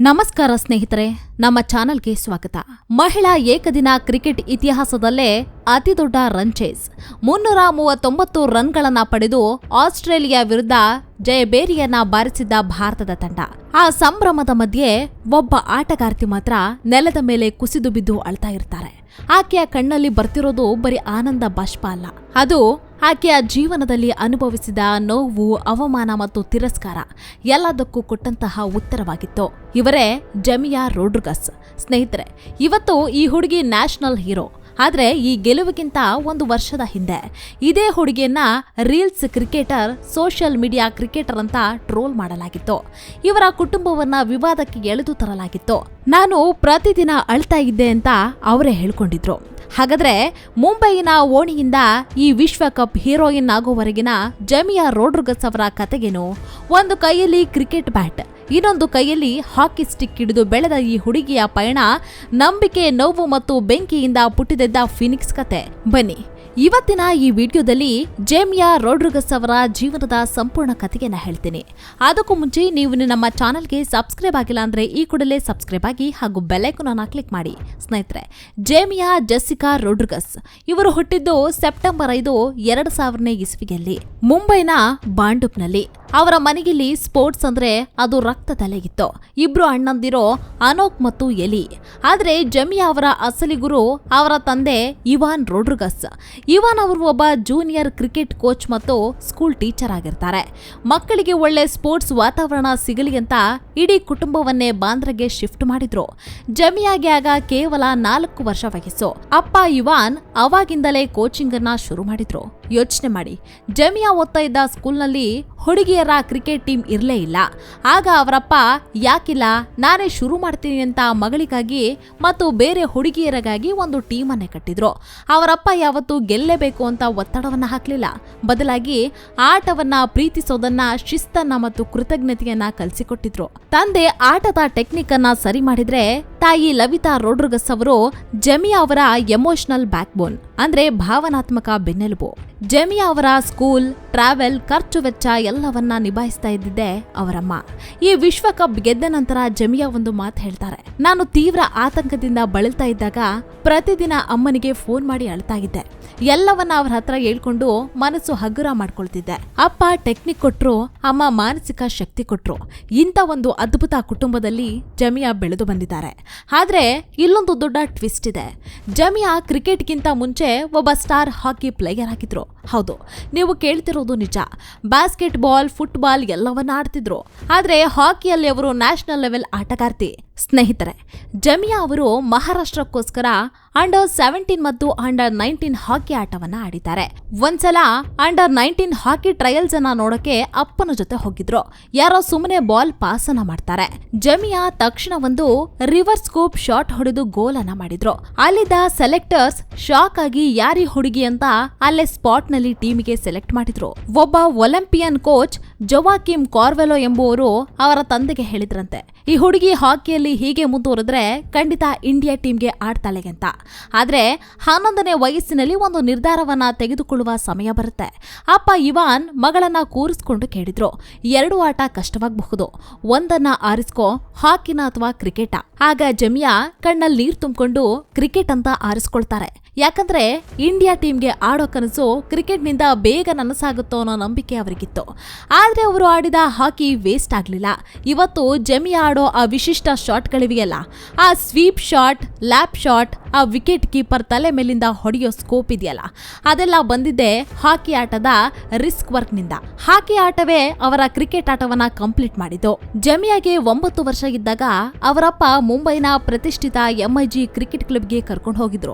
ನಮಸ್ಕಾರ ಸ್ನೇಹಿತರೆ, ನಮ್ಮ ಚಾನೆಲ್ಗೆ ಸ್ವಾಗತ. ಮಹಿಳಾ ಏಕದಿನ ಕ್ರಿಕೆಟ್ ಇತಿಹಾಸದಲ್ಲೇ ಅತಿದೊಡ್ಡ ರನ್ ಚೇಸ್ ಮುನ್ನೂರ ಮೂವತ್ತೊಂಬತ್ತು ರನ್ಗಳನ್ನು ಪಡೆದು ಆಸ್ಟ್ರೇಲಿಯಾ ವಿರುದ್ಧ ಜಯಬೇರಿಯನ್ನ ಬಾರಿಸಿದ್ದ ಭಾರತದ ತಂಡ. ಆ ಸಂಭ್ರಮದ ಮಧ್ಯೆ ಒಬ್ಬ ಆಟಗಾರ್ತಿ ಮಾತ್ರ ನೆಲದ ಮೇಲೆ ಕುಸಿದು ಬಿದ್ದು ಅಳ್ತಾ ಇರ್ತಾರೆ. ಆಕೆಯ ಕಣ್ಣಲ್ಲಿ ಬರ್ತಿರೋದು ಬರೀ ಆನಂದ ಬಾಷ್ಪ ಅಲ್ಲ. ಅದು ಆಕೆಯ ಜೀವನದಲ್ಲಿ ಅನುಭವಿಸಿದ ನೋವು, ಅವಮಾನ ಮತ್ತು ತಿರಸ್ಕಾರ ಎಲ್ಲದಕ್ಕೂ ಕೊಟ್ಟಂತಹ ಉತ್ತರವಾಗಿತ್ತು. ಇವರೇ ಜಮಿಯಾ ರೋಡ್ರಿಗಸ್. ಸ್ನೇಹಿತರೆ, ಇವತ್ತು ಈ ಹುಡುಗಿ ನ್ಯಾಷನಲ್ ಹೀರೋ. ಆದ್ರೆ ಈ ಗೆಲುವಿಗಿಂತ ಒಂದು ವರ್ಷದ ಹಿಂದೆ. ಇದೇ ಹುಡುಗಿಯನ್ನ reels cricketer, social media cricketer ಅಂತ ಟ್ರೋಲ್ ಮಾಡಲಾಗಿತ್ತು. ಇವರ ಕುಟುಂಬವನ್ನ ವಿವಾದಕ್ಕೆ ಎಳೆದು ತರಲಾಗಿತ್ತು. ನಾನು ಪ್ರತಿದಿನ ಅಳ್ತಾ ಇದ್ದೆ ಅಂತ ಅವರೇ ಹೇಳ್ಕೊಂಡಿದ್ರು. ಹಾಗಾದ್ರೆ ಮುಂಬೈನ ಓಣಿಯಿಂದ ಈ ವಿಶ್ವಕಪ್ ಹೀರೋಯಿನ್ ಆಗೋವರೆಗಿನ ಜಮಿಯಾ ರೋಡ್ರಿಗಸ್ ಅವರ ಕತೆಗೇನು? ಒಂದು ಕೈಯಲ್ಲಿ ಕ್ರಿಕೆಟ್ ಬ್ಯಾಟ್ ಇನ್ನೊಂದು ಕೈಯಲ್ಲಿ ಹಾಕಿ ಸ್ಟಿಕ್ ಹಿಡಿದು ಬೆಳೆದ ಈ ಹುಡುಗಿಯ ಪಯಣ ನಂಬಿಕೆ, ನೋವು ಮತ್ತು ಬೆಂಕಿಯಿಂದ ಪುಟ್ಟಿದೆದ್ದ ಫಿನಿಕ್ಸ್ ಕತೆ. ಬನ್ನಿ. ಇವತ್ತಿನ ಈ ವಿಡಿಯೋದಲ್ಲಿ ಜೇಮಿಯಾ ರೋಡ್ರಿಗಸ್ ಅವರ ಜೀವನದ ಸಂಪೂರ್ಣ ಕಥೆಯನ್ನು ಹೇಳ್ತೀನಿ. ಅದಕ್ಕೂ ಮುಂಚೆ ನೀವು ನಮ್ಮ ಚಾನಲ್ಗೆ ಸಬ್ಸ್ಕ್ರೈಬ್ ಆಗಿಲ್ಲ ಅಂದರೆ ಈ ಕೂಡಲೇ ಸಬ್ಸ್ಕ್ರೈಬ್ ಆಗಿ ಹಾಗೂ ಬೆಲೈಕನನ್ನು ಕ್ಲಿಕ್ ಮಾಡಿ. ಸ್ನೇಹಿತರೆ, ಜೇಮಿಯಾ ಜೆಸ್ಸಿಕಾ ರೋಡ್ರಿಗಸ್ ಇವರು ಹುಟ್ಟಿದ್ದು ಸೆಪ್ಟೆಂಬರ್ ಐದು, ಎರಡು ಸಾವಿರನೇ ಇಸ್ವಿಯಲ್ಲಿ ಮುಂಬೈನ ಬಾಂಡುಪ್ನಲ್ಲಿ ಅವರ ಮನೆಯಲ್ಲಿ ಸ್ಪೋರ್ಟ್ಸ್ ಅಂದರೆ ಅದು ರಕ್ತ ತಲೆಗಿತ್ತು. ಇಬ್ರು ಅಣ್ಣಂದಿರೋ ಅನೋಕ್ ಮತ್ತು ಎಲಿ. ಆದರೆ ಜಮಿಯಾ ಅವರ ಅಸಲಿ ಗುರು ಅವರ ತಂದೆ ಇವಾನ್ ರೋಡ್ರಿಗಸ್. ಇವಾನ್ ಅವರು ಒಬ್ಬ ಜೂನಿಯರ್ ಕ್ರಿಕೆಟ್ ಕೋಚ್ ಮತ್ತು ಸ್ಕೂಲ್ ಟೀಚರ್ ಆಗಿರ್ತಾರೆ. ಮಕ್ಕಳಿಗೆ ಒಳ್ಳೆ ಸ್ಪೋರ್ಟ್ಸ್ ವಾತಾವರಣ ಸಿಗಲಿ ಅಂತ ಇಡೀ ಕುಟುಂಬವನ್ನೇ ಬಾಂದ್ರಗೆ ಶಿಫ್ಟ್ ಮಾಡಿದ್ರು. ಜಮಿಯಾಗಿ ಆಗ ಕೇವಲ ನಾಲ್ಕು ವರ್ಷ ವಯಸ್ಸು. ಅಪ್ಪ ಇವಾನ್ ಅವಾಗಿಂದಲೇ ಕೋಚಿಂಗ್ ಅನ್ನ ಶುರು ಮಾಡಿದ್ರು. ಯೋಚನೆ ಮಾಡಿ. ಜಮಿಯಾ ಓದ್ತಾ ಇದ್ದ ಸ್ಕೂಲ್ನಲ್ಲಿ ಹುಡುಗಿಯರ ಕ್ರಿಕೆಟ್ ಟೀಮ್ ಇರಲೇ ಇಲ್ಲ. ಆಗ ಅವರಪ್ಪ, ಯಾಕಿಲ್ಲ, ನಾನೇ ಶುರು ಮಾಡ್ತೀನಿ ಅಂತ ಮಗಳಿಗಾಗಿ ಮತ್ತು ಬೇರೆ ಹುಡುಗಿಯರಿಗಾಗಿ ಒಂದು ಟೀಮನ್ನೇ ಕಟ್ಟಿದ್ರು. ಅವರಪ್ಪ ಯಾವತ್ತೂ ಗೆಲ್ಲೇಬೇಕು ಅಂತ ಒತ್ತಡವನ್ನು ಹಾಕಲಿಲ್ಲ. ಬದಲಾಗಿ ಆಟವನ್ನ ಪ್ರೀತಿಸೋದನ್ನ, ಶಿಸ್ತನ್ನ ಮತ್ತು ಕೃತಜ್ಞತೆಯನ್ನು ಕಲಿಸಿಕೊಟ್ಟಿದ್ರು. ತಂದೆ ಆಟದ ಟೆಕ್ನಿಕ್ ಅನ್ನ ಸರಿ ಮಾಡಿದ್ರೆ ತಾಯಿ ಲವಿತಾ ರೋಡ್ರಿಗಸ್ ಅವರು ಜಮಿಯಾ ಅವರ ಎಮೋಷನಲ್ ಬ್ಯಾಕ್ ಬೋನ್ ಅಂದ್ರೆ ಭಾವನಾತ್ಮಕ ಬೆನ್ನೆಲುಬು. ಜಮಿಯಾ ಅವರ ಸ್ಕೂಲ್ ಟ್ರಾವೆಲ್ ಖರ್ಚು ವೆಚ್ಚ ಎಲ್ಲವನ್ನ ನಿಭಾಯಿಸ್ತಾ ಇದ್ದಿದ್ದೆ ಅವರಮ್ಮ. ಈ ವಿಶ್ವಕಪ್ ಗೆದ್ದ ನಂತರ ಜಮಿಯಾ ಒಂದು ಮಾತು ಹೇಳ್ತಾರೆ. ನಾನು ತೀವ್ರ ಆತಂಕದಿಂದ ಬಳಲ್ತಾ ಇದ್ದಾಗ ಪ್ರತಿದಿನ ಅಮ್ಮನಿಗೆ ಫೋನ್ ಮಾಡಿ ಅಳ್ತಾ ಇದ್ದೆ. ಎಲ್ಲವನ್ನ ಅವ್ರ ಹತ್ರ ಹೇಳ್ಕೊಂಡು ಮನಸ್ಸು ಹಗುರ ಮಾಡ್ಕೊಳ್ತಿದ್ದೆ. ಅಪ್ಪ ಟೆಕ್ನಿಕ್ ಕೊಟ್ರು, ಅಮ್ಮ ಮಾನಸಿಕ ಶಕ್ತಿ ಕೊಟ್ರು. ಇಂಥ ಒಂದು ಅದ್ಭುತ ಕುಟುಂಬದಲ್ಲಿ ಜಮಿಯಾ ಬೆಳೆದು ಬಂದಿದ್ದಾರೆ. ಆದ್ರೆ ಇಲ್ಲೊಂದು ದೊಡ್ಡ ಟ್ವಿಸ್ಟ್ ಇದೆ. ಜಮಿಯಾ ಕ್ರಿಕೆಟ್ಗಿಂತ ಮುಂಚೆ ಒಬ್ಬ ಸ್ಟಾರ್ ಹಾಕಿ ಪ್ಲೇಯರ್ ಆಗಿದ್ರು. ಹೌದು, ನೀವು ಕೇಳ್ತಿರೋದು ನಿಜ. ಬ್ಯಾಸ್ಕೆಟ್ ಬಾಲ್ ಫುಟ್ಬಾಲ್ ಎಲ್ಲವನ್ನ ಆಡ್ತಿದ್ರು. ಆದ್ರೆ ಹಾಕಿಯಲ್ಲಿ ಅವರು ನ್ಯಾಷನಲ್ ಲೆವೆಲ್ ಆಟಗಾರ್ತಿ, ಸ್ನೇಹಿತರೆ. ಜಮಿಯಾ ಅವರು ಮಹಾರಾಷ್ಟ್ರಕ್ಕೋಸ್ಕರ ಅಂಡರ್ ಸೆವೆಂಟೀನ್ ಮತ್ತು ಅಂಡರ್ ನೈನ್ಟೀನ್ ಹಾಕಿ ಆಟವನ್ನ ಆಡಿದ್ದಾರೆ. ಒಂದ್ಸಲ ಅಂಡರ್ ನೈನ್ಟೀನ್ ಹಾಕಿ ಟ್ರಯಲ್ಸ್ ಅನ್ನ ನೋಡಕ್ಕೆ ಅಪ್ಪನ ಜೊತೆ ಹೋಗಿದ್ರು. ಯಾರೋ ಸುಮ್ಮನೆ ಬಾಲ್ ಪಾಸ್ ಅನ್ನ ಮಾಡ್ತಾರೆ. ಜಮಿಯಾ ತಕ್ಷಣ ಒಂದು ರಿವರ್ಸ್ ಸ್ಕೂಪ್ ಶಾಟ್ ಹೊಡೆದು ಗೋಲ್ ಅನ್ನ ಮಾಡಿದ್ರು. ಅಲ್ಲಿದ್ದ ಸೆಲೆಕ್ಟರ್ಸ್ ಶಾಕ್ ಆಗಿ ಯಾರಿ ಹುಡುಗಿ ಅಂತ ಅಲ್ಲೇ ಸ್ಪಾಟ್ನಲ್ಲಿ ಟೀಮಿಗೆ ಸೆಲೆಕ್ಟ್ ಮಾಡಿದ್ರು. ಒಬ್ಬ ಒಲಿಂಪಿಯನ್ ಕೋಚ್ ಜೊವಾಕಿಮ್ ಕಾರ್ವೆಲೋ ಎಂಬುವರು ಅವರ ತಂದೆಗೆ ಹೇಳಿದ್ರಂತೆ. ಈ ಹುಡುಗಿ ಹಾಕಿಯಲ್ಲಿ ಹೀಗೆ ಮುಂದುವರೆದ್ರೆ ಖಂಡಿತ ಇಂಡಿಯಾ ಟೀಮ್ಗೆ ಆಡ್ತಾಳೆ ಅಂತ. ಆದ್ರೆ ಹನ್ನೊಂದನೇ ವಯಸ್ಸಿನಲ್ಲಿ ಒಂದು ನಿರ್ಧಾರವನ್ನ ತೆಗೆದುಕೊಳ್ಳುವ ಸಮಯ ಬರುತ್ತೆ. ಅಪ್ಪ ಇವಾನ್ ಮಗಳನ್ನ ಕೂರಿಸ್ಕೊಂಡು ಕೇಳಿದ್ರು. ಎರಡು ಆಟ ಕಷ್ಟವಾಗಬಹುದು. ಒಂದನ್ನ ಆರಿಸ್ಕೋ ಹಾಕಿನ ಅಥವಾ ಕ್ರಿಕೆಟ. ಆಗ ಜಮಿಯಾ ಕಣ್ಣಲ್ಲಿ ನೀರ್ ತುಂಬಿಕೊಂಡು ಕ್ರಿಕೆಟ್ ಅಂತ ಆರಿಸ್ಕೊಳ್ತಾರೆ. ಯಾಕಂದ್ರೆ ಇಂಡಿಯಾ ಟೀಮ್ಗೆ ಆಡೋ ಕನಸು ಕ್ರಿಕೆಟ್ನಿಂದ ಬೇಗ ನನಸಾಗುತ್ತೋ ಅನ್ನೋ ನಂಬಿಕೆ ಅವರಿಗಿತ್ತು. ಆದ್ರೆ ಅವರು ಆಡಿದ ಹಾಕಿ ವೇಸ್ಟ್ ಆಗ್ಲಿಲ್ಲ. ಇವತ್ತು ಜಮಿಯಾ ಆಡೋ ಆ ವಿಶಿಷ್ಟ ಶಾಟ್ಗಳಿವೆಯಲ್ಲ, ಆ ಸ್ವೀಪ್ ಶಾಟ್, ಲ್ಯಾಪ್ ಶಾಟ್, ಆ ವಿಕೆಟ್ ಕೀಪರ್ ತಲೆ ಮೇಲಿಂದ ಹೊಡೆಯೋ ಸ್ಕೋಪ್ ಇದೆಯಲ್ಲ, ಅದೆಲ್ಲ ಬಂದಿದ್ದೆ ಹಾಕಿ ಆಟದ ರಿಸ್ಕ್ ವರ್ಕ್ನಿಂದ. ಹಾಕಿ ಆಟವೇ ಅವರ ಕ್ರಿಕೆಟ್ ಆಟವನ್ನ ಕಂಪ್ಲೀಟ್ ಮಾಡಿದ್ದು. ಜಮಿಯಾಗೆ ಒಂಬತ್ತು ವರ್ಷ ಇದ್ದಾಗ ಅವರಪ್ಪ ಮುಂಬೈನ ಪ್ರತಿಷ್ಠಿತ ಎಂಐಜಿ ಕ್ರಿಕೆಟ್ ಕ್ಲಬ್ಗೆ ಕರ್ಕೊಂಡು ಹೋಗಿದ್ರು.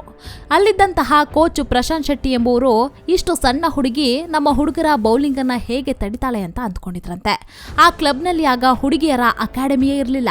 ಅಲ್ಲಿದ್ದಂತಹ ಕೋಚ್ ಪ್ರಶಾಂತ್ ಶೆಟ್ಟಿ ಎಂಬುವರು ಇಷ್ಟು ಸಣ್ಣ ಹುಡುಗಿ ನಮ್ಮ ಹುಡುಗರ ಬೌಲಿಂಗ್ ಅನ್ನ ಹೇಗೆ ತಡಿತಾಳೆ ಅಂತ ಅಂದ್ಕೊಂಡಿದ್ರಂತೆ. ಆ ಕ್ಲಬ್ನಲ್ಲಿ ಆಗ ಹುಡುಗಿಯರ ಅಕಾಡೆಮಿಯೇ ಇರಲಿಲ್ಲ.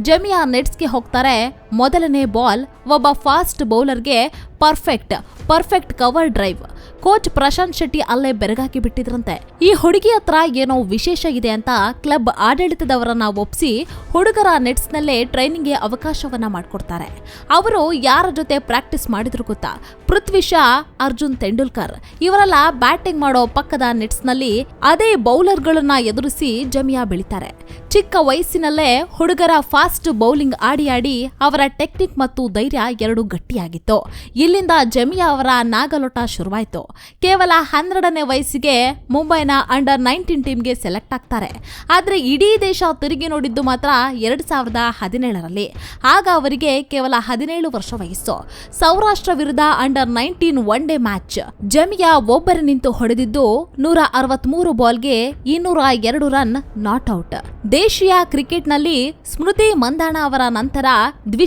ಜಮಿಯಾ ನೆಟ್ಸ್ಗೆ ಹೋಗ್ತಾರೆ ಮೊದಲನೇ ಬಾಲ್ ಒಬ್ಬ fast ಬೌಲರ್ಗೆ perfect perfect cover drive. Coach Prashant Shetty ಅಲ್ಲೇ ಬೆರಗಾಕಿ ಬಿಟ್ಟಿದ್ರಂತೆ. ಈ ಹುಡುಗಿ ಹತ್ರ ಏನೋ ವಿಶೇಷ ಇದೆ ಅಂತ ಕ್ಲಬ್ ಆಡಳಿತದವರನ್ನ ಒಪ್ಸಿ ಹುಡುಗರ ನೆಟ್ಸ್ನಲ್ಲೇ ಟ್ರೈನಿಂಗ್ಗೆ ಅವಕಾಶವನ್ನ ಮಾಡಿಕೊಡ್ತಾರೆ. ಅವರು ಯಾರ ಜೊತೆ ಪ್ರಾಕ್ಟೀಸ್ ಮಾಡಿದ್ರು ಗೊತ್ತಾ? ಪೃಥ್ವಿ ಶಾ, ಅರ್ಜುನ್ ತೆಂಡೂಲ್ಕರ್. ಇವರೆಲ್ಲ ಬ್ಯಾಟಿಂಗ್ ಮಾಡೋ ಪಕ್ಕದ ನೆಟ್ಸ್ನಲ್ಲಿ ಅದೇ ಬೌಲರ್ಗಳನ್ನ ಎದುರಿಸಿ ಜಮಿಯಾ ಬೆಳಿತಾರೆ. ಚಿಕ್ಕ ವಯಸ್ಸಿನಲ್ಲೇ ಹುಡುಗರ ಫಾಸ್ಟ್ ಬೌಲಿಂಗ್ ಆಡಿ ಆಡಿ ಅವರ ಟೆಕ್ನಿಕ್ ಮತ್ತು ಧೈರ್ಯ ಎರಡು ಗಟ್ಟಿಯಾಗಿತ್ತು. ಇಲ್ಲಿಂದ ಜಮಿಯಾ ಅವರ ನಾಗಲೋಟ ಶುರುವಾಯಿತು. ಕೇವಲ ಹನ್ನೆರಡನೇ ವಯಸ್ಸಿಗೆ ಮುಂಬೈನ ಅಂಡರ್ ನೈನ್ಟೀನ್ ಟೀಮ್ಗೆ ಸೆಲೆಕ್ಟ್ ಆಗ್ತಾರೆ. ಆದರೆ ಇಡೀ ದೇಶ ತಿರುಗಿ ನೋಡಿದ್ದು ಮಾತ್ರ ಎರಡು ಸಾವಿರದ ಹದಿನೇಳರಲ್ಲಿ. ಆಗ ಅವರಿಗೆ ಕೇವಲ ಹದಿನೇಳು ವರ್ಷ ವಯಸ್ಸು. ಸೌರಾಷ್ಟ್ರ ವಿರುದ್ಧ under nineteen one day match. Jemimah ಒಬ್ಬರು ನಿಂತು ಹೊಡೆದಿದ್ದು ನೂರ ಅರವತ್ಮೂರು ಬಾಲ್ಗೆ ಇನ್ನೂರ ಎರಡು ರನ್ ನಾಟ್ ಔಟ್. ದೇಶೀಯ ಕ್ರಿಕೆಟ್ನಲ್ಲಿ ಸ್ಮೃತಿ ಮಂದಾಣ ಅವರ ನಂತರ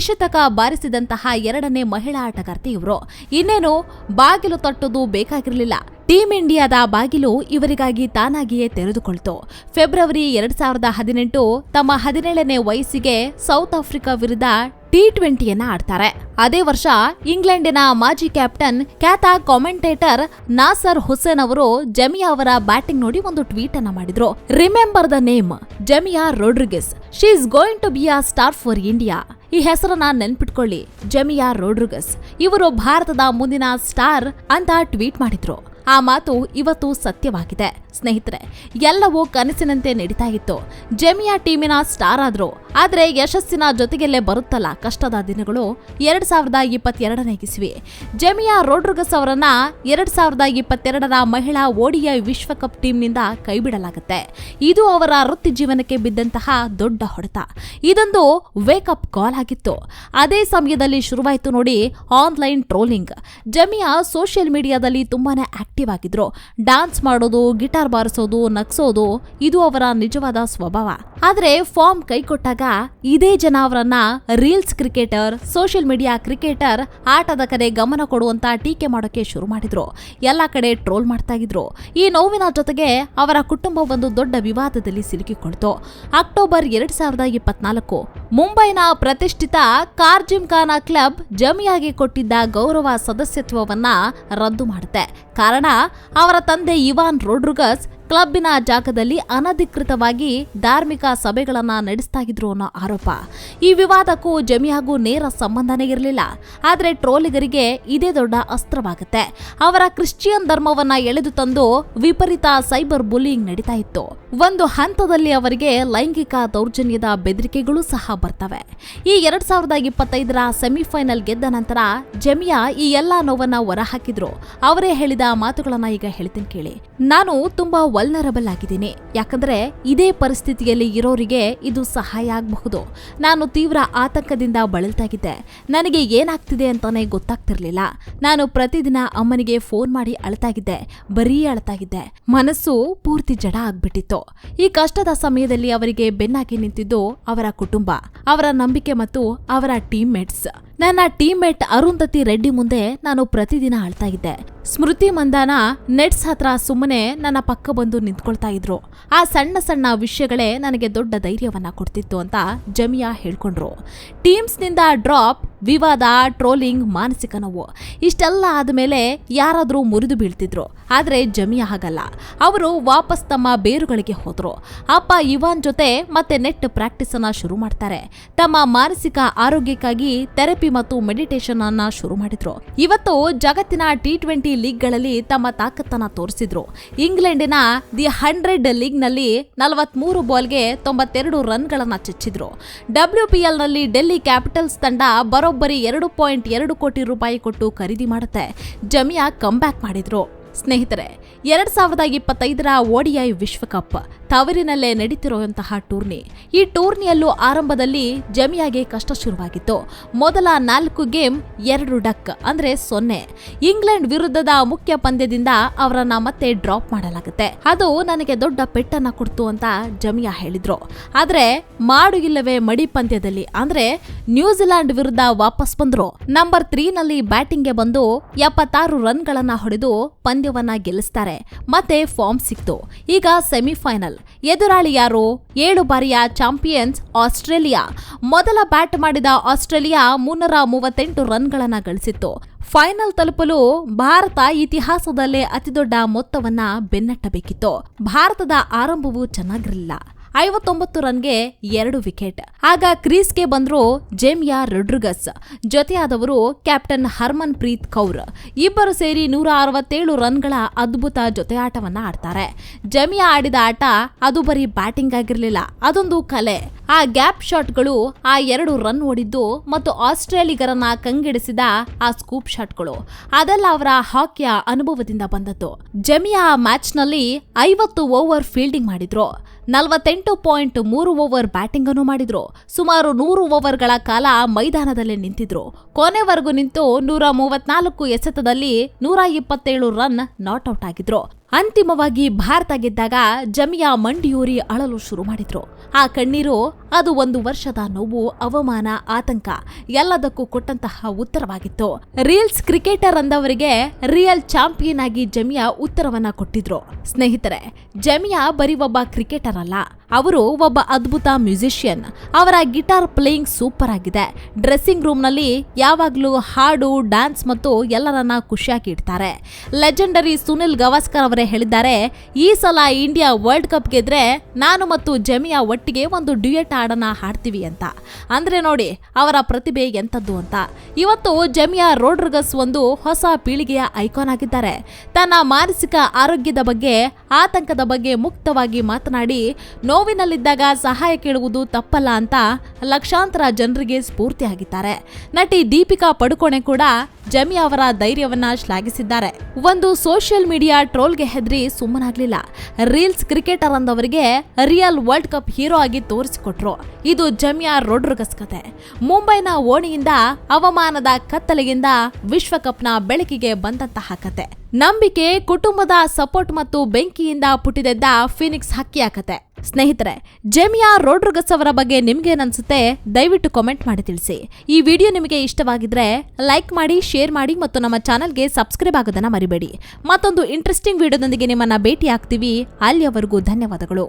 ದ್ವಿಶತಕ ಬಾರಿಸಿದಂತಹ ಎರಡನೇ ಮಹಿಳಾ ಆಟಗಾರ್ತಿ ಇವರು. ಇನ್ನೇನು, ಬಾಗಿಲು ತಟ್ಟೋದು ಬೇಕಾಗಿರಲಿಲ್ಲ. ಟೀಂ ಇಂಡಿಯಾದ ಬಾಗಿಲು ಇವರಿಗಾಗಿ ತಾನಾಗಿಯೇ ತೆರೆದುಕೊಳ್ತು. ಫೆಬ್ರವರಿ ಎರಡ್ ಸಾವಿರದ ಹದಿನೆಂಟು ತಮ್ಮ ಹದಿನೇಳನೇ ವಯಸ್ಸಿಗೆ ಸೌತ್ ಆಫ್ರಿಕಾ ವಿರುದ್ಧ ಟಿ ಟ್ವೆಂಟಿಯನ್ನ ಆಡ್ತಾರೆ. ಅದೇ ವರ್ಷ ಇಂಗ್ಲೆಂಡಿನ ಮಾಜಿ ಕ್ಯಾಪ್ಟನ್, ಖ್ಯಾತ ಕಾಮೆಂಟೇಟರ್ ನಾಸರ್ ಹುಸೇನ್ ಅವರು ಜಮಿಯಾ ಅವರ ಬ್ಯಾಟಿಂಗ್ ನೋಡಿ ಒಂದು ಟ್ವೀಟ್ ಅನ್ನ ಮಾಡಿದ್ರು. Remember the name, Jemimah Rodrigues. She is going to be a star for India. ಈ ಹೆಸರನ್ನ ನೆನ್ಪಿಟ್ಕೊಳ್ಳಿ. ಜಮಿಯಾ ರೋಡ್ರಿಗಸ್. ಇವರು ಭಾರತದ ಮುಂದಿನ ಸ್ಟಾರ್ ಅಂತ ಟ್ವೀಟ್ ಮಾಡಿದ್ರು. ಆ ಮಾತು ಇವತ್ತು ಸತ್ಯವಾಗಿದೆ. ಸ್ನೇಹಿತರೆ, ಎಲ್ಲವೂ ಕನಸಿನಂತೆ ನಡೀತಾ ಇತ್ತು. ಜೆಮಿಯಾ ಟೀಮಿನ ಸ್ಟಾರ್ ಆದ್ರು. ಆದರೆ ಯಶಸ್ಸಿನ ಜೊತೆಗೆಲ್ಲೇ ಬರುತ್ತಲ್ಲ ಕಷ್ಟದ ದಿನಗಳು. ಎರಡ್ ಸಾವಿರದ ಇಪ್ಪತ್ತೆರಡನೇ ಇಸ್ವಿ. ಜೆಮಿಯಾ ರೋಡ್ರಿಗಸ್ ಅವರನ್ನ ಎರಡ್ ಸಾವಿರದ ಇಪ್ಪತ್ತೆರಡರ ಮಹಿಳಾ ಓಡಿಐ ವಿಶ್ವಕಪ್ ಟೀಮ್ನಿಂದ ಕೈಬಿಡಲಾಗುತ್ತೆ. ಇದು ಅವರ ವೃತ್ತಿ ಜೀವನಕ್ಕೆ ಬಿದ್ದಂತಹ ದೊಡ್ಡ ಹೊಡೆತ. ಇದೊಂದು ವೇಕಪ್ ಕಾಲ್ ಆಗಿತ್ತು. ಅದೇ ಸಮಯದಲ್ಲಿ ಶುರುವಾಯಿತು ನೋಡಿ ಆನ್ಲೈನ್ ಟ್ರೋಲಿಂಗ್ ಜಮಿಯಾ ಸೋಷಿಯಲ್ ಮೀಡಿಯಾದಲ್ಲಿ ತುಂಬಾನೇ ಆಕ್ಟಿವ್ ಆಗಿದ್ರು ಡಾನ್ಸ್ ಮಾಡೋದು, ಗಿಟಾರ್ ಬಾರಿಸೋದು, ನಗ್ಸೋದು, ಇದು ಅವರ ನಿಜವಾದ ಸ್ವಭಾವ. ಆದ್ರೆ ಫಾರ್ಮ್ ಕೈಕೊಟ್ಟಾಗ ಇದೇ ಜನ ಅವರನ್ನ reels cricketer, social media cricketer, ಆಟದ ಕಡೆ ಗಮನ ಕೊಡುವಂತ ಟೀಕೆ ಮಾಡೋಕೆ ಶುರು ಮಾಡಿದ್ರು. ಎಲ್ಲ ಕಡೆ ಟ್ರೋಲ್ ಮಾಡ್ತಾ ಇದ್ರು. ಈ ನೋವಿನ ಜೊತೆಗೆ ಅವರ ಕುಟುಂಬ ಒಂದು ದೊಡ್ಡ ವಿವಾದದಲ್ಲಿ ಸಿಲುಕಿಕೊಳ್ತು. ಅಕ್ಟೋಬರ್ ಎರಡ್ ಸಾವಿರದ ಇಪ್ಪತ್ನಾಲ್ಕು, ಮುಂಬೈನ ಪ್ರತಿಷ್ಠಿತ ಕಾರ್ಜಿಮ್ಖಾನ ಕ್ಲಬ್ ಜಮಿಯಾಗಿ ಕೊಟ್ಟಿದ್ದ ಗೌರವ ಸದಸ್ಯತ್ವವನ್ನ ರದ್ದು ಮಾಡುತ್ತೆ. ಕಾರಣ ಅವರ ತಂದೆ ಇವಾನ್ ರೋಡ್ರುಗಸ್ ಕ್ಲಬ್ಬಿನ ಜಾಗದಲ್ಲಿ ಅನಧಿಕೃತವಾಗಿ ಧಾರ್ಮಿಕ ಸಭೆಗಳನ್ನು ನಡೆಸ್ತಾ ಇದ್ರು ಅನ್ನೋ ಆರೋಪ. ಈ ವಿವಾದಕ್ಕೂ ಜಮಿಯಾಗೂ ನೇರ ಸಂಬಂಧನೇ ಇರಲಿಲ್ಲ. ಆದರೆ ಟ್ರೋಲಿಗರಿಗೆ ಇದೇ ದೊಡ್ಡ ಅಸ್ತ್ರವಾಗುತ್ತೆ. ಅವರ ಕ್ರಿಶ್ಚಿಯನ್ ಧರ್ಮವನ್ನ ಎಳೆದು ತಂದು ವಿಪರೀತ ಸೈಬರ್ ಬುಲಿಂಗ್ ನಡೀತಾ ಇತ್ತು. ಒಂದು ಹಂತದಲ್ಲಿ ಅವರಿಗೆ ಲೈಂಗಿಕ ದೌರ್ಜನ್ಯದ ಬೆದರಿಕೆಗಳು ಸಹ ಬರ್ತವೆ. ಈ ಎರಡ್ ಸಾವಿರದ ಇಪ್ಪತ್ತೈದರ ಸೆಮಿಫೈನಲ್ ಗೆದ್ದ ನಂತರ ಜಮಿಯಾ ಈ ಎಲ್ಲಾ ನೋವನ್ನ ಹೊರಹಾಕಿದ್ರು. ಅವರೇ ಹೇಳಿದ ಮಾತುಗಳನ್ನ ಈಗ ಹೇಳ್ತೀನಿ ಕೇಳಿ. ನಾನು ತುಂಬಾ ವಲ್ನರಬಲ್ ಆಗಿದ್ದೀನಿ. ಯಾಕಂದ್ರೆ ಇದೇ ಪರಿಸ್ಥಿತಿಯಲ್ಲಿ ಇರೋರಿಗೆ ಇದು ಸಹಾಯ ಆಗಬಹುದು. ನಾನು ತೀವ್ರ ಆತಂಕದಿಂದ ಬಳಲ್ತಾಗಿದ್ದೆ. ನನಗೆ ಏನಾಗ್ತಿದೆ ಅಂತಾನೆ ಗೊತ್ತಾಗ್ತಿರ್ಲಿಲ್ಲ. ನಾನು ಪ್ರತಿದಿನ ಅಮ್ಮನಿಗೆ ಫೋನ್ ಮಾಡಿ ಅಳತಾಗಿದ್ದೆ. ಬರೀ ಅಳತಾಗಿದ್ದೆ. ಮನಸ್ಸು ಪೂರ್ತಿ ಜಡ ಆಗ್ಬಿಟ್ಟಿತ್ತು. ಈ ಕಷ್ಟದ ಸಮಯದಲ್ಲಿ ಅವರಿಗೆ ಬೆನ್ನಾಗಿ ನಿಂತಿದ್ದು ಅವರ ಕುಟುಂಬ, ಅವರ ನಂಬಿಕೆ ಮತ್ತು ಅವರ ಟೀಮ್ ಮೇಟ್ಸ್ ನನ್ನ ಟೀಮ್ಮೇಟ್ ಅರುಂಧತಿ ರೆಡ್ಡಿ ಮುಂದೆ ನಾನು ಪ್ರತಿದಿನ ಅಳ್ತಾ ಇದ್ದೆ. ಸ್ಮೃತಿ ಮಂದಾನ ನೆಟ್ಸ್ ಹತ್ರ ಸುಮ್ಮನೆ ನನ್ನ ಪಕ್ಕ ಬಂದು ನಿಂತ್ಕೊಳ್ತಾ ಇದ್ರು. ಆ ಸಣ್ಣ ಸಣ್ಣ ವಿಷಯಗಳೇ ನನಗೆ ದೊಡ್ಡ ಧೈರ್ಯವನ್ನ ಕೊಡ್ತಿತ್ತು ಅಂತ ಜಮಿಯಾ ಹೇಳ್ಕೊಂಡ್ರು. ಟೀಮ್ಸ್ನಿಂದ ಡ್ರಾಪ್, ವಿವಾದ, ಟ್ರೋಲಿಂಗ್, ಮಾನಸಿಕ ನೋವು, ಇಷ್ಟೆಲ್ಲ ಆದಮೇಲೆ ಯಾರಾದರೂ ಮುರಿದು ಬೀಳ್ತಿದ್ರು. ಆದರೆ ಜಮಿಯಾ ಹಾಗಲ್ಲ. ಅವರು ವಾಪಸ್ ತಮ್ಮ ಬೇರುಗಳಿಗೆ ಹೋದರು. ಅಪ್ಪ ಇವಾನ್ ಜೊತೆ ಮತ್ತೆ ನೆಟ್ ಪ್ರಾಕ್ಟೀಸನ್ನು ಶುರು ಮಾಡ್ತಾರೆ. ತಮ್ಮ ಮಾನಸಿಕ ಆರೋಗ್ಯಕ್ಕಾಗಿ ಥೆರಪಿ ಮತ್ತು ಮೆಡಿಟೇಷನ್ ಅನ್ನ ಶುರು ಮಾಡಿದ್ರು. ಇವತ್ತು ಜಗತ್ತಿನ ಟಿ ಟ್ವೆಂಟಿ ಲೀಗ್ಗಳಲ್ಲಿ ತಮ್ಮ ತಾಕತ್ತನ್ನ ತೋರಿಸಿದ್ರು. ಇಂಗ್ಲೆಂಡಿನ ದಿ ಹಂಡ್ರೆಡ್ ಲೀಗ್ನಲ್ಲಿ ನಲವತ್ಮೂರು ಬಾಲ್ಗೆ ತೊಂಬತ್ತೆರಡು ರನ್ಗಳನ್ನ ಚಚ್ಚಿದ್ರು. ಡಬ್ಲ್ಯೂ ಪಿ ನಲ್ಲಿ ಡೆಲ್ಲಿ ಕ್ಯಾಪಿಟಲ್ಸ್ ತಂಡ ಬರೋಬ್ಬರಿ ಎರಡು ಪಾಯಿಂಟ್ ಎರಡು ಕೋಟಿ ರೂಪಾಯಿ ಕೊಟ್ಟು ಖರೀದಿ ಮಾಡುತ್ತೆ. ಜಮಿಯಾ ಕಂಬ್ಯಾಕ್ ಮಾಡಿದ್ರು. ಸ್ನೇಹಿತರೆ, ಎರಡ್ ಸಾವಿರದ ಇಪ್ಪತ್ತೈದರ ಓಡಿಐ ವಿಶ್ವಕಪ್. ತವರಿನಲ್ಲೇ ನಡೀತಿರುವಂತಹ ಟೂರ್ನಿ. ಈ ಟೂರ್ನಿಯಲ್ಲೂ ಆರಂಭದಲ್ಲಿ ಜಮಿಯಾಗೆ ಕಷ್ಟ ಶುರುವಾಗಿತ್ತು. ಮೊದಲ ನಾಲ್ಕು ಗೇಮ್ ಎರಡು ಡಕ್, ಅಂದ್ರೆ ಸೊನ್ನೆ. ಇಂಗ್ಲೆಂಡ್ ವಿರುದ್ಧದ ಮುಖ್ಯ ಪಂದ್ಯದಿಂದ ಅವರನ್ನ ಮತ್ತೆ ಡ್ರಾಪ್ ಮಾಡಲಾಗುತ್ತೆ. ಅದು ನನಗೆ ದೊಡ್ಡ ಪೆಟ್ಟನ್ನ ಕೊಡ್ತು ಅಂತ ಜಮಿಯಾ ಹೇಳಿದ್ರು. ಆದ್ರೆ ಮಾಡು ಇಲ್ಲವೇ ಮಡಿ ಪಂದ್ಯದಲ್ಲಿ, ಅಂದ್ರೆ ನ್ಯೂಜಿಲೆಂಡ್ ವಿರುದ್ಧ ವಾಪಸ್ ಬಂದ್ರು. ನಂಬರ್ ತ್ರೀನಲ್ಲಿ ಬ್ಯಾಟಿಂಗ್ಗೆ ಬಂದು ಎಪ್ಪತ್ತಾರು ರನ್ಗಳನ್ನ ಹೊಡೆದು ಪಂದ್ಯವನ್ನ ಗೆಲ್ಲಿಸ್ತಾರೆ. ಮತ್ತೆ ಫಾರ್ಮ್ ಸಿಕ್ತು. ಈಗ ಸೆಮಿಫೈನಲ್. ಫೈನಲ್ ಎದುರಾಳಿ ಯಾರು ಏಳು ಬಾರಿಯ ಚಾಂಪಿಯನ್ಸ್ ಆಸ್ಟ್ರೇಲಿಯಾ. ಮೊದಲ ಬ್ಯಾಟ್ ಮಾಡಿದ ಆಸ್ಟ್ರೇಲಿಯಾ ಮುನ್ನೂರ ಮೂವತ್ತೆಂಟು ರನ್ಗಳನ್ನು ಗಳಿಸಿತ್ತು. ಫೈನಲ್ ತಲುಪಲು ಭಾರತ ಇತಿಹಾಸದಲ್ಲೇ ಅತಿದೊಡ್ಡ ಮೊತ್ತವನ್ನ ಬೆನ್ನಟ್ಟಬೇಕಿತ್ತು. ಭಾರತದ ಆರಂಭವು ಚೆನ್ನಾಗಿರಲಿಲ್ಲ. ಐವತ್ತೊಂಬತ್ತು ರನ್ಗೆ ಎರಡು ವಿಕೆಟ್. ಆಗ ಕ್ರೀಸ್ಗೆ ಬಂದ್ರು ಜೆಮಿಯಾ ರೊಡ್ರಿಗಸ್. ಜೊತೆಯಾದವರು ಕ್ಯಾಪ್ಟನ್ ಹರ್ಮನ್ ಪ್ರೀತ್ ಕೌರ್. ಇಬ್ಬರು ಸೇರಿ ನೂರ ಅರವತ್ತೇಳು ರನ್ಗಳ ಅದ್ಭುತ ಜೊತೆ ಆಟವನ್ನ ಆಡ್ತಾರೆ. ಜಮಿಯಾ ಆಡಿದ ಆಟ ಅದು ಬರೀ ಬ್ಯಾಟಿಂಗ್ ಆಗಿರಲಿಲ್ಲ, ಅದೊಂದು ಕಲೆ. ಆ ಗ್ಯಾಪ್ ಶಾಟ್ಗಳು ಆ ಎರಡು ರನ್ ಓಡಿದ್ದು ಮತ್ತು ಆಸ್ಟ್ರೇಲಿಗರನ್ನ ಕಂಗೆಡಿಸಿದ ಆ ಸ್ಕೂಪ್ ಶಾಟ್ಗಳು. ಅದೆಲ್ಲ ಅವರ ಹಾಕಿಯ ಅನುಭವದಿಂದ ಬಂದದ್ದು. ಜಮಿಯಾ ಮ್ಯಾಚ್ನಲ್ಲಿ ಐವತ್ತು ಓವರ್ ಫೀಲ್ಡಿಂಗ್ ಮಾಡಿದ್ರು. ನಲವತ್ತೆಂಟು ಪಾಯಿಂಟ್ ಮೂರು ಓವರ್ ಬ್ಯಾಟಿಂಗ್ ಅನ್ನು ಮಾಡಿದ್ರು. ಸುಮಾರು ನೂರು ಓವರ್ಗಳ ಕಾಲ ಮೈದಾನದಲ್ಲಿ ನಿಂತಿದ್ರು. ಕೊನೆವರೆಗೂ ನಿಂತು ನೂರ ಮೂವತ್ನಾಲ್ಕು ಎಸೆತದಲ್ಲಿ ನೂರ ಇಪ್ಪತ್ತೇಳು ರನ್ ನಾಟ್ಔಟ್ ಆಗಿದ್ರು. ಅಂತಿಮವಾಗಿ ಭಾರತ ಗೆದ್ದಾಗ ಜಮಿಯಾ ಮಂಡಿಯೂರಿ ಅಳಲು ಶುರು ಮಾಡಿದ್ರು. ಆ ಕಣ್ಣೀರು ಅದು ಒಂದು ವರ್ಷದ ನೋವು, ಅವಮಾನ, ಆತಂಕ ಎಲ್ಲದಕ್ಕೂ ಕೊಟ್ಟಂತಹ ಉತ್ತರವಾಗಿತ್ತು. ರೀಲ್ಸ್ ಕ್ರಿಕೆಟರ್ ಅಂದವರಿಗೆ ರಿಯಲ್ ಚಾಂಪಿಯನ್ ಆಗಿ ಜಮಿಯಾ ಉತ್ತರವನ್ನ ಕೊಟ್ಟಿದ್ರು. ಸ್ನೇಹಿತರೆ, ಜಮಿಯಾ ಬರೀ ಒಬ್ಬ ಕ್ರಿಕೆಟರ್ ಅಲ್ಲ. ಅವರು ಒಬ್ಬ ಅದ್ಭುತ ಮ್ಯೂಸಿಷಿಯನ್. ಅವರ ಗಿಟಾರ್ ಪ್ಲೇಯಿಂಗ್ ಸೂಪರ್ ಆಗಿದೆ. ಡ್ರೆಸ್ಸಿಂಗ್ ರೂಮ್ನಲ್ಲಿ ಯಾವಾಗಲೂ ಹಾಡು, ಡ್ಯಾನ್ಸ್ ಮತ್ತು ಎಲ್ಲರನ್ನ ಖುಷಿಯಾಗಿ ಇಡ್ತಾರೆ. ಲೆಜೆಂಡರಿ ಸುನಿಲ್ ಗವಾಸ್ಕರ್ ಅವರೇ ಹೇಳಿದ್ದಾರೆ, ಈ ಸಲ ಇಂಡಿಯಾ ವರ್ಲ್ಡ್ ಕಪ್ ಗೆದ್ರೆ ನಾನು ಮತ್ತು ಜಮಿಯಾ ಒಟ್ಟಿಗೆ ಒಂದು ಡ್ಯೂಯೆಟ್ ಹಾಡನ್ನ ಹಾಡ್ತೀವಿ ಅಂತ. ಅಂದ್ರೆ ನೋಡಿ, ಅವರ ಪ್ರತಿಭೆ ಎಂಥದ್ದು ಅಂತ. ಇವತ್ತು ಜಮಿಯಾ ರೋಡ್ರಗಸ್ ಒಂದು ಹೊಸ ಪೀಳಿಗೆಯ ಐಕಾನ್ ಆಗಿದ್ದಾರೆ. ತನ್ನ ಮಾನಸಿಕ ಆರೋಗ್ಯದ ಬಗ್ಗೆ, ಆತಂಕದ ಬಗ್ಗೆ ಮುಕ್ತವಾಗಿ ಮಾತನಾಡಿ, ನೋವಿನಲ್ಲಿದ್ದಾಗ ಸಹಾಯ ಕೇಳುವುದು ತಪ್ಪಲ್ಲ ಅಂತ ಲಕ್ಷಾಂತರ ಜನರಿಗೆ ಸ್ಫೂರ್ತಿಯಾಗಿದ್ದಾರೆ. ನಟಿ ದೀಪಿಕಾ ಪಡುಕೋಣೆ ಕೂಡ ಜಮಿ ಅವರ ಧೈರ್ಯವನ್ನ ಶ್ಲಾಘಿಸಿದ್ದಾರೆ. ಒಂದು ಸೋಷಿಯಲ್ ಮೀಡಿಯಾ ಟ್ರೋಲ್ಗೆ ಹೆದರಿ ಸುಮ್ಮನಾಗ್ಲಿಲ್ಲ. ರೀಲ್ಸ್ ಕ್ರಿಕೆಟರ್ ಅಂದವರಿಗೆ ರಿಯಲ್ ವರ್ಲ್ಡ್ ಕಪ್ ಹೀರೋ ಆಗಿ ತೋರಿಸಿಕೊಟ್ರು. ಇದು ಜಮಿಯಾ ರೋಡ್ರಗಸ್ ಕತೆ. ಮುಂಬೈನ ಓಣಿಯಿಂದ ಅವಮಾನದ ಕತ್ತಲೆಯಿಂದ ವಿಶ್ವಕಪ್ನ ಬೆಳಕಿಗೆ ಬಂದಂತಹ ಕತೆ. ನಂಬಿಕೆ, ಕುಟುಂಬದ ಸಪೋರ್ಟ್ ಮತ್ತು ಬೆಂಕಿಯಿಂದ ಪುಟಿದೆದ್ದ ಫಿನಿಕ್ಸ್ ಹಕ್ಕಿಯ ಕತೆ. ಸ್ನೇಹಿತರೆ, ಜೆಮಿಯಾ ರೋಡ್ರಿಗಸ್ ಅವರ ಬಗ್ಗೆ ನಿಮ್ಗೇನನ್ಸುತ್ತೆ, ದಯವಿಟ್ಟು ಕಾಮೆಂಟ್ ಮಾಡಿ ತಿಳಿಸಿ. ಈ ವಿಡಿಯೋ ನಿಮಗೆ ಇಷ್ಟವಾಗಿದ್ರೆ ಲೈಕ್ ಮಾಡಿ ಶೇರ್ ಮಾಡಿ ಮತ್ತು ನಮ್ಮ ಚಾನಲ್ಗೆ ಸಬ್ಸ್ಕ್ರೈಬ್ ಆಗೋದನ್ನ ಮರಿಬೇಡಿ. ಮತ್ತೊಂದು ಇಂಟ್ರೆಸ್ಟಿಂಗ್ ವಿಡಿಯೋದೊಂದಿಗೆ ನಿಮ್ಮನ್ನ ಭೇಟಿ ಆಗ್ತೀವಿ ಅಲ್ಲಿಯವರೆಗೂ ಧನ್ಯವಾದಗಳು.